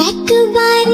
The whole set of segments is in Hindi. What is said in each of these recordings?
একবার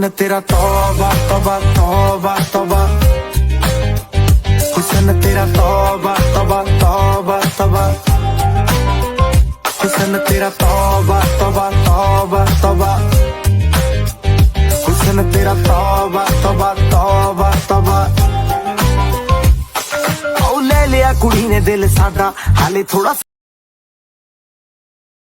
हुसन तेरा तौबा तौबा तौबा तौबा। हुसन तेरा तौबा तौबा तौबा तौबा। हुसन तेरा तौबा तौबा तौबा तौबा। हुसन तेरा तौबा तौबा तौबा तौबा। ओ ले लिया कुड़ी ने दिल सादा हाले थोड़ा